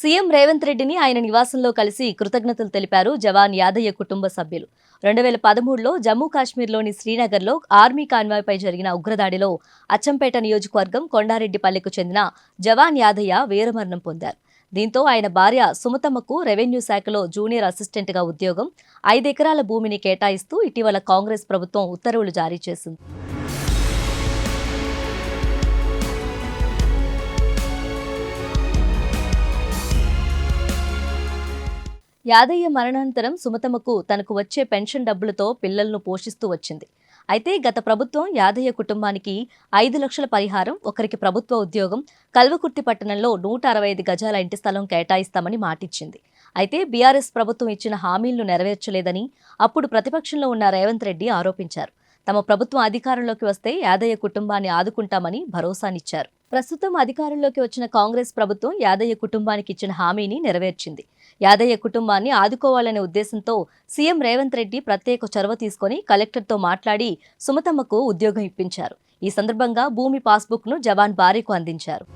CM Revanth రెడ్డిని ఆయన నివాసంలో కలిసి కృతజ్ఞతలు తెలిపారు జవాన్ యాదయ్య కుటుంబ సభ్యులు. రెండు వేల పదమూడులో జమ్మూ కాశ్మీర్లోని శ్రీనగర్లో ఆర్మీ కాన్వాయ్పై జరిగిన ఉగ్రదాడిలో అచ్చంపేట నియోజకవర్గం కొండారెడ్డిపల్లెకు చెందిన జవాన్ యాదయ్య వీరమరణం పొందారు. దీంతో ఆయన భార్య సుమతమ్మకు రెవెన్యూ శాఖలో జూనియర్ అసిస్టెంట్గా ఉద్యోగం ఐదెకరాల భూమిని కేటాయిస్తూ ఇటీవల కాంగ్రెస్ ప్రభుత్వం ఉత్తర్వులు జారీ చేసింది. యాదయ్య మరణానంతరం సుమతమ్మకు తనకు వచ్చే పెన్షన్ డబ్బులతో పిల్లలను పోషిస్తూ వచ్చింది. అయితే గత ప్రభుత్వం యాదయ్య కుటుంబానికి ఐదు లక్షల పరిహారం ఒకరికి ప్రభుత్వ ఉద్యోగం కల్వకుర్తి పట్టణంలో నూట అరవై ఐదు గజాల ఇంటి స్థలం కేటాయిస్తామని మాటిచ్చింది. అయితే బీఆర్ఎస్ ప్రభుత్వం ఇచ్చిన హామీలను నెరవేర్చలేదని అప్పుడు ప్రతిపక్షంలో ఉన్న రేవంత్ రెడ్డి ఆరోపించారు. తమ ప్రభుత్వం అధికారంలోకి వస్తే యాదయ్య కుటుంబాన్ని ఆదుకుంటామని భరోసానిచ్చారు. ప్రస్తుతం అధికారంలోకి వచ్చిన కాంగ్రెస్ ప్రభుత్వం యాదయ్య కుటుంబానికి ఇచ్చిన హామీని నెరవేర్చింది. యాదయ్య కుటుంబాన్ని ఆదుకోవాలనే ఉద్దేశంతో సీఎం రేవంత్ రెడ్డి ప్రత్యేక చొరవ తీసుకొని కలెక్టర్తో మాట్లాడి సుమతమ్మకు ఉద్యోగం ఇప్పించారు. ఈ సందర్భంగా భూమి పాస్బుక్ను జవాన్ భార్యకు అందించారు.